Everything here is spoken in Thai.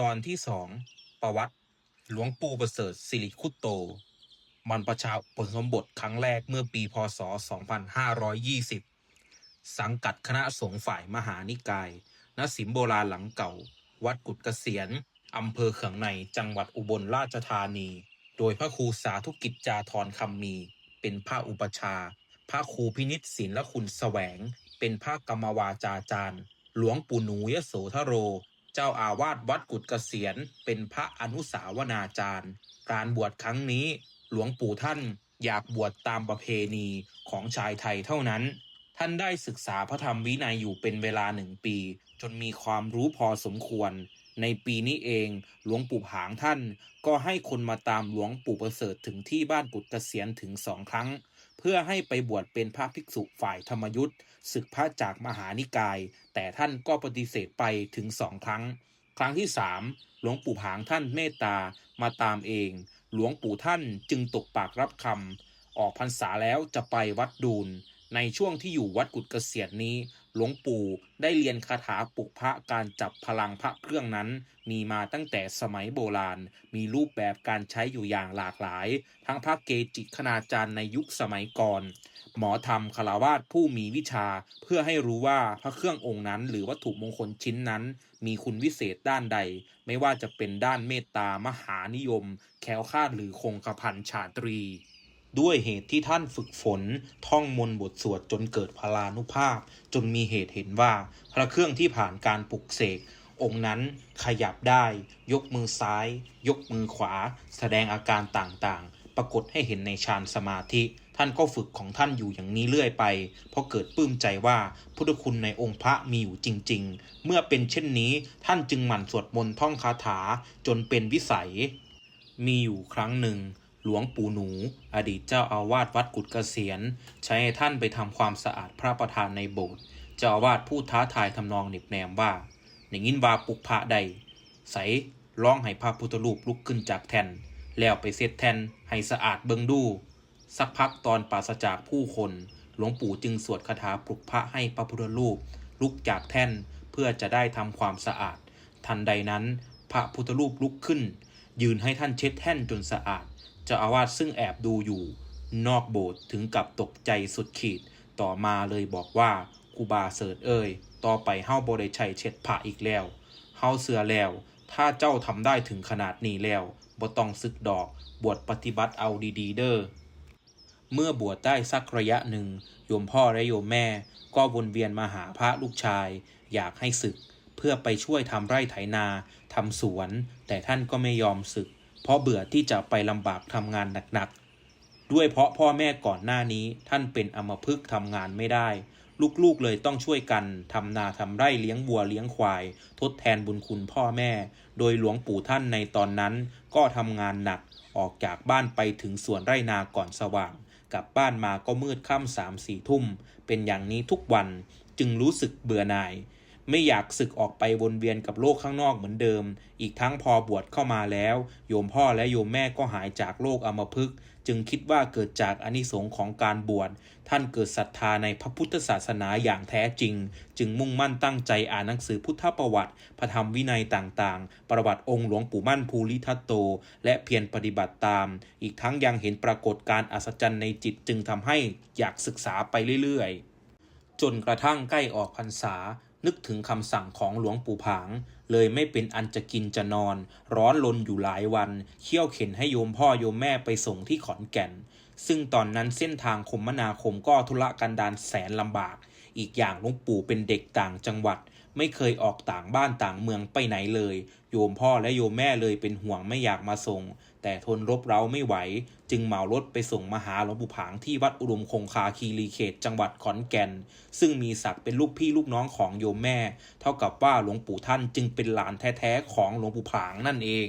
ตอนที่สองประวัติหลวงปู่ประเสริฐสิริคุตโตมันประชาอุปสมบทครั้งแรกเมื่อปีพศ 2520 สังกัดคณะสงฆ์ฝ่ายมหานิกายณสิมโบราณหลังเก่า วัดกุดเกษียณอำเภอเขืองในจังหวัดอุบลราชธานี โดยพระครูสาธุกิจจาธรคำมี เป็นพระอุปชา พระครูพินิจศิลคุณแสวง เป็นพระกรรมวาจาจารย์ หลวงปู่หนูยโสธโร เจ้าอาวาสวัดกุฎเกษียณเป็นพระอนุสาวนาจารย์ การบวชครั้งนี้หลวงปู่ท่านอยากบวชตามประเพณีของชายไทยเท่านั้น ท่านได้ศึกษาพระธรรมวินัยอยู่เป็นเวลาหนึ่งปี จนมีความรู้พอสมควร ในปีนี้เอง หลวงปู่ผางท่านก็ให้คนมาตามหลวงปู่ประเสริฐถึงที่บ้านกุดเกษียณถึงสองครั้ง เพื่อให้ไปบวชเป็นพระภิกษุฝ่ายธรรมยุทธ์ศึกพระจากมหานิกาย แต่ท่านก็ปฏิเสธไปถึงสองครั้ง ครั้งที่สามหลวงปู่ผางท่านเมตตามาตามเอง หลวงปู่ท่านจึงตกปากรับคำออกพรรษาแล้วจะไปวัดดูลในช่วงที่อยู่วัดกุดเกษียณนี้ หลวงปู่ได้เรียนคาถาปลุกพระการจับพลังพระเครื่องนั้น มีมาตั้งแต่สมัยโบราณ มีรูปแบบการใช้อยู่อย่างหลากหลาย ทั้งพระเกจิคณาจารย์ในยุคสมัยก่อน หมอธรรมคารวาสผู้มีวิชา เพื่อให้รู้ว่าพระเครื่ององค์นั้น หรือวัตถุมงคลชิ้นนั้น มีคุณวิเศษด้านใด ไม่ว่าจะเป็นด้านเมตตามหานิยม แคล้วคลาดหรือคงกระพันชาตรี ด้วยเหตุที่ท่านฝึกฝน ท่องมนต์บทสวดจนเกิดพลานุภาพ จนมีเหตุเห็นว่า พระเครื่องที่ผ่านการปลุกเสก องค์นั้นขยับได้ ยกมือซ้าย ยกมือขวา แสดงอาการต่างๆ ปรากฏให้เห็นในฌานสมาธิ ท่านก็ฝึกของท่านอยู่อย่างนี้เรื่อยไป เพราะเกิดปลื้มใจว่าพุทธคุณในองค์พระมีอยู่จริง ๆ เมื่อเป็นเช่นนี้ท่านจึงหมั่นสวดมนต์ท่องคาถาจนเป็นวิสัย มีอยู่ครั้งหนึ่ง หลวงปู่หนู อดีตเจ้าอาวาสวัดกุดเกษียณ ใช้ให้ท่านไปทำความสะอาดพระประธานในโบสถ์เจ้าอาวาสพูดท้าทายทำนองเหน็บแนมว่าในยินว่าปลุกพระใด ใสร้องให้พระพุทธรูปลุกขึ้นจากแท่นแล้วไปเสร็จแท่นให้สะอาดเบิงดู สักพักตอนปราศจากผู้คน หลวงปู่จึงสวดคาถาปลุกพระให้พระพุทธรูป ลุกจากแท่นเพื่อจะได้ทำความสะอาด ทันใดนั้น พระพุทธรูปลุกขึ้น ยืนให้ท่านเช็ดแท่นจนสะอาดเจ้าอาวาสซึ่งแอบดูอยู่ นอกโบสถ์ถึงกับตกใจสุดขีด ต่อมาเลยบอกว่าคูบาเสิร์ตเอ่ยต่อไปเฮ้าบริชัยเช็ดผ้าอีกแล้ว เฮาเสือแล้ว ถ้าเจ้าทำได้ถึงขนาดนี้แล้วบ่ต้องซึกดอก บวชปฏิบัติเอาดีๆ เด้อ เมื่อบวชได้สักระยะหนึ่ง โยมพ่อและโยมแม่ ก็วนเวียนมาหาพระลูกชาย อยากให้ศึก เพื่อไปช่วยทำไร่ไถนาทำสวน แต่ท่านก็ไม่ยอมศึก เพราะเบื่อที่จะไปลำบากทำงานหนักๆ ด้วยเพราะพ่อแม่ก่อนหน้านี้ท่านเป็นอมพฤกทำงานไม่ได้ ลูกๆเลยต้องช่วยกันทำนาทำไร่เลี้ยงวัวเลี้ยงควาย ทดแทนบุญคุณพ่อแม่ โดยหลวงปู่ท่านในตอนนั้นก็ทำงานหนักออกจากบ้านไปถึงสวนไร่นาก่อนสว่าง กลับบ้านมาก็มืดค่ำสามสี่ทุ่ม เป็นอย่างนี้ทุกวันจึงรู้สึกเบื่อหน่าย ไม่อยากศึกออกไปวนเวียนกับโลกข้างนอกเหมือนเดิม อีกทั้งพอบวชเข้ามาแล้ว โยมพ่อและโยมแม่ก็หายจากโรคอัมพฤกษ์จึงคิดว่าเกิดจากอานิสงส์ของการบวช ท่านเกิดศรัทธาในพระพุทธศาสนาอย่างแท้จริง จึงมุ่งมั่นตั้งใจอ่านหนังสือพุทธประวัติ พระธรรมวินัยต่างๆ ประวัติองค์หลวงปู่มั่นภูริทัตโต และเพียรปฏิบัติตาม อีกทั้งยังเห็นปรากฏการอัศจรรย์ในจิตจึงทำให้อยากศึกษาไปเรื่อยๆ จนกระทั่งใกล้ออกพรรษา นึกถึงคำสั่งของหลวงปู่ผาง เลยไม่เป็นอันจะกินจะนอน ร้อนลนอยู่หลายวัน เขี่ยวเข็นให้โยมพ่อโยมแม่ไปส่งที่ขอนแก่น ซึ่งตอนนั้นเส้นทางคมนาคมก็ทุรกันดารแสนลำบาก อีกอย่างหลวงปู่เป็นเด็กต่างจังหวัด ไม่เคยออกต่างบ้านต่างเมืองไปไหนเลย โยมพ่อและโยมแม่เลยเป็นห่วงไม่อยากมาส่ง แต่ทนรบเร้าไม่ไหว จึงเหมารถไปส่งมหาหลวงปู่ผางที่วัดอุดมคงคาคีรีเขตจังหวัดขอนแก่น ซึ่งมีศักดิ์เป็นลูกพี่ลูกน้องของโยมแม่ เท่ากับว่าหลวงปู่ท่านจึงเป็นหลานแท้ๆของหลวงปู่ผางนั่นเอง